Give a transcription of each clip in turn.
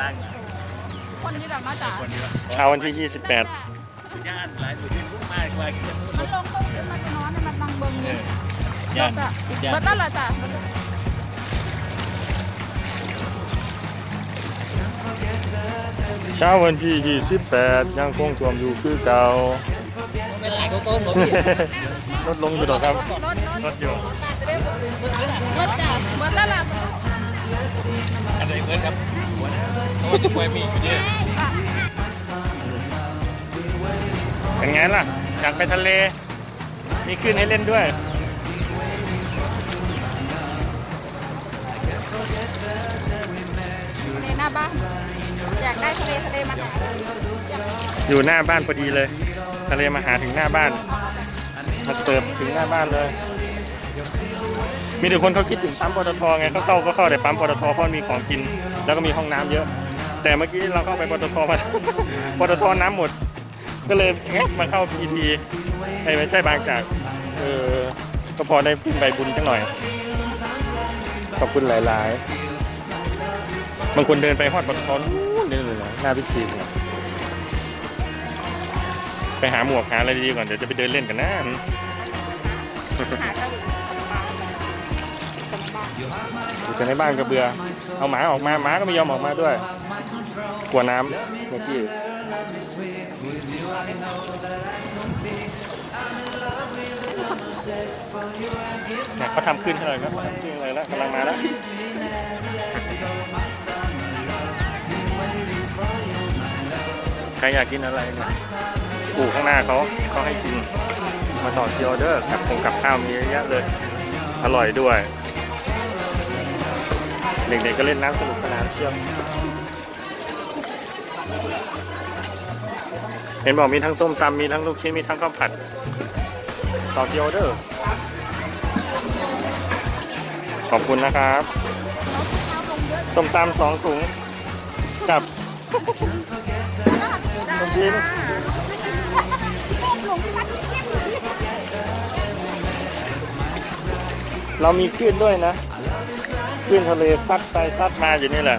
ล่างคนที่แบบมาจากคนเยอะเช้าวันที่ 28ย่านหลายหมู่ที่มากกว่าที่จะพูดมันลงต้องขึ้นมาจะนอนในมันบังเบิงเอนี่อย่านรถอะย่านรถนั่นแหละจ้ะเช้าวันที่ 28 ยังคงท่วมอยู่คือเก่า เป็นหลายโต้นหมดลดลงอยู่หรอครับ รถรถลดอยู่รถจ้ะรถนั่นแหละ อันไหนเหมือนครับเพราะว่าจะป่วยมีอยู่เนี่ยอะเป็นไงล่ะ อยากไปทะเล มีขึ้นให้เล่นด้วย ทะเลหน้าบ้าน อยากได้ทะเลทะเลมาหาอยู่หน้าบ้านพอดีเลย ทะเลมาหาถึงหน้าบ้าน มาเสิร์ฟถึงหน้าบ้านเลย มีแต่คนเขาคิดถึงปั๊มปตทไงเขาเข้าก็เข้าแต่ปั๊มปตทเพราะมันมีของกิน แล้วก็มีห้องน้ำเยอะ แต่เมื่อกี้เราเข้าไปปตทมาปตทน้ำหมด ก็เลยแงะมาเข้าพีทีไอ้ไม่ใช่บางจากเออก็พอได้ใบบุญสักหน่อย ขอบคุณหลาย ๆ บางคนเดินไปฮอดปตทนู่นนี่เลยนะหน้าพิชีเนี่ยไปหาหมวกหาอะไรดีก่อนเดี๋ยวจะไปเดินเล่นกันนะหาเจ้า อยู่แต่ในบ้านก็เบื่อเอาหมาออกมาหมาก็ไม่ยอมออกมาด้วย กลัวน้ำเมื่อกี้เนี่ยเขาทำขึ้นให้เลยครับทำขึ้นอะไรแล้วกำลังมาแล้วใครอยากกินอะไรเนี่ยกูข้างหน้าเขาเขาให้กิน มาต่อที่ออเดอร์กับคงกับข้าวมีเยอะแยะเลย อร่อยด้วย เด็กๆก็เล่นน้ำสนุกสนานเชียวเห็นบอกมีทั้งส้มตำมีทั้งลูกชิ้นมีทั้งข้าวผัด ต่อที่ออเดอร์ขอบคุณนะครับ ส้มตำสองถุงกับลูกชิ้นเรามีคลื่นด้วยนะ คลื่นทะเลซัดไปซัดมาอยู่นี่แหละ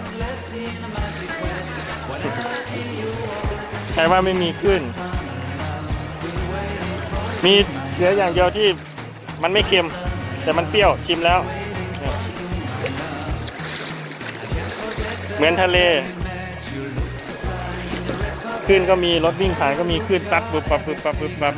ใครว่าไม่มีคลื่นมีเสียอย่างเดียวที่มันไม่เค็ม แต่มันเปรี้ยวชิมแล้ว เหมือนทะเลคลื่นก็มีรถวิ่งผ่านก็มีคลื่นซัดปุ๊บปั๊บปุ๊บปั๊บปุ๊บปั๊บ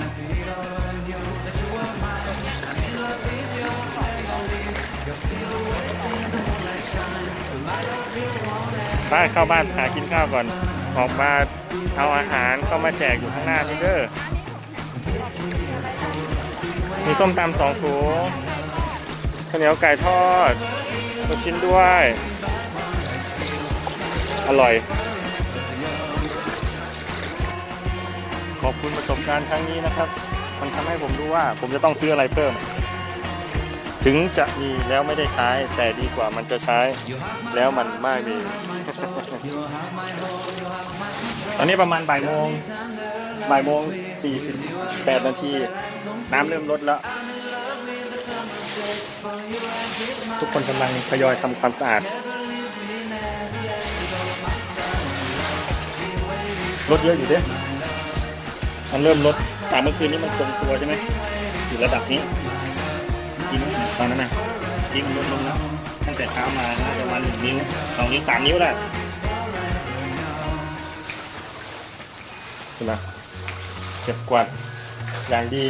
บ้านเข้าบ้านหากินข้าวก่อน ออกมาเอาอาหารเข้ามาแจกอยู่ข้างหน้านี่เด้อมีส้มตำสองถุงข้าวเหนียวไก่ทอดลูกชิ้นด้วย อร่อย ขอบคุณประสบการณ์ครั้งนี้นะครับ มันทำให้ผมรู้ว่าผมจะต้องซื้ออะไรเพิ่ม ถึงจะมีแล้วไม่ได้ใช้ แต่ดีกว่ามันจะใช้ แล้วมันไม่มี ตอนนี้ประมาณบ่ายโมงบ่ายโมงสี่สิบแปดนาที น้ำเริ่มลดแล้ว ทุกคนกำลังทยอยทำความสะอาด ลดเยอะอยู่เด้มันเริ่มลดจากเมื่อคืนนี้มันทรงตัวใช่ไหมอยู่ระดับนี้ ริงตอนนั้นนะจริงลดลงแล้วตั้งแต่เช้ามาน่าจะวันหนึ่งนิ้วสองนิ้วสามนิ้วได้ใช่ไหมเก็บกวาดอย่างดี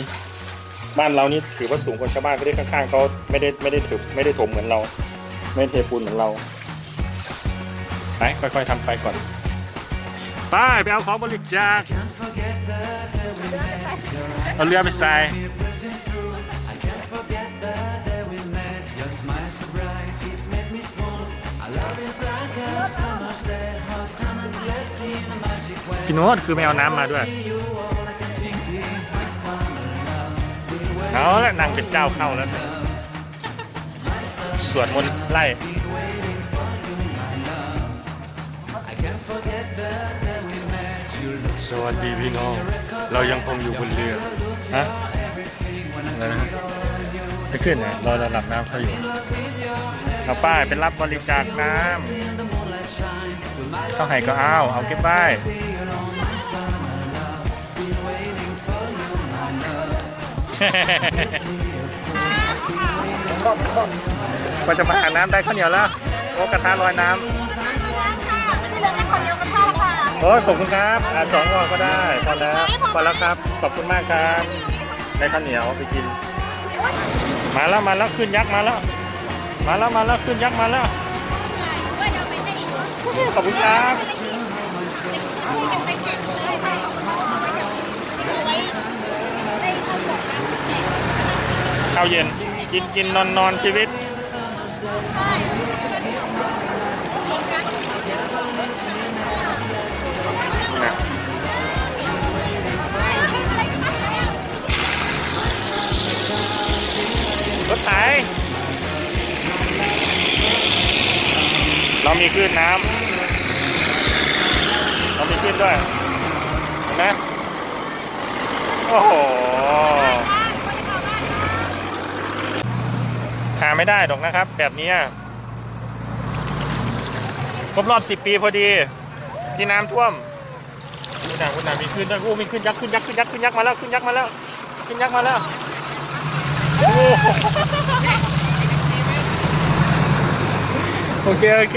บ้านเรานี่ถือว่าสูงกว่าชาวบ้านก็ได้ข้างๆเขาไม่ได้ไม่ได้ถือไม่ได้ถมเหมือนเรา ไม่ได้เทปูนเหมือนเราไปค่อยๆทำไปก่อนไปไปเอาของบริจาคเอาเรือไปใส่ พี่โน้ตคือไม่เอาน้ำมาด้วย เอาละนางเป็นเจ้าเข้าแล้ว สวดมนต์ไล่สวัสดีพี่น้อง เรายังคงอยู่บนเรือ ฮะอะไรนะไม่ขึ้นนะรอระดับน้ำเขาอยู่ เอาป้ายเป็นรับบริจาคน้ำเข้าให้ก็เอาเอาเก็บไว้กว่าจะมาหาน้ำได้ข้าวเหนียวแล้ว โอ้กระทะลอยน้ำนี่เหลือแค่คนเดียวกันท่าละค่ะโอ้ยขอบคุณครับอ่าสองห่อก็ได้พอแล้วพอแล้วครับ ขอบคุณมากครับ ได้ข้าวเหนียวไปกิน มาแล้วมาแล้วขึ้นยักษ์มาแล้ว มาแล้วมาแล้วขึ้นยักษ์มาแล้วขอบคุณครับข้าวเย็นกินกินนอนนอนชีวิต เรามีคลื่นน้ำเรามีคลื่นด้วยเห็นไหมโอ้โหหาไม่ได้หรอกนะครับ แบบนี้ครบรอบ10ปีพอดีที่น้ำท่วมคุณนาคุณนามีขึ้นด้วยโอ้มีขึ้นยักษ์ขึ้นยักษ์ขึ้นยักษ์ขึ้นยักษ์มาแล้วขึ้นยักษ์มาแล้วขึ้นยักษ์มาแล้วโอ้โอเคโอเค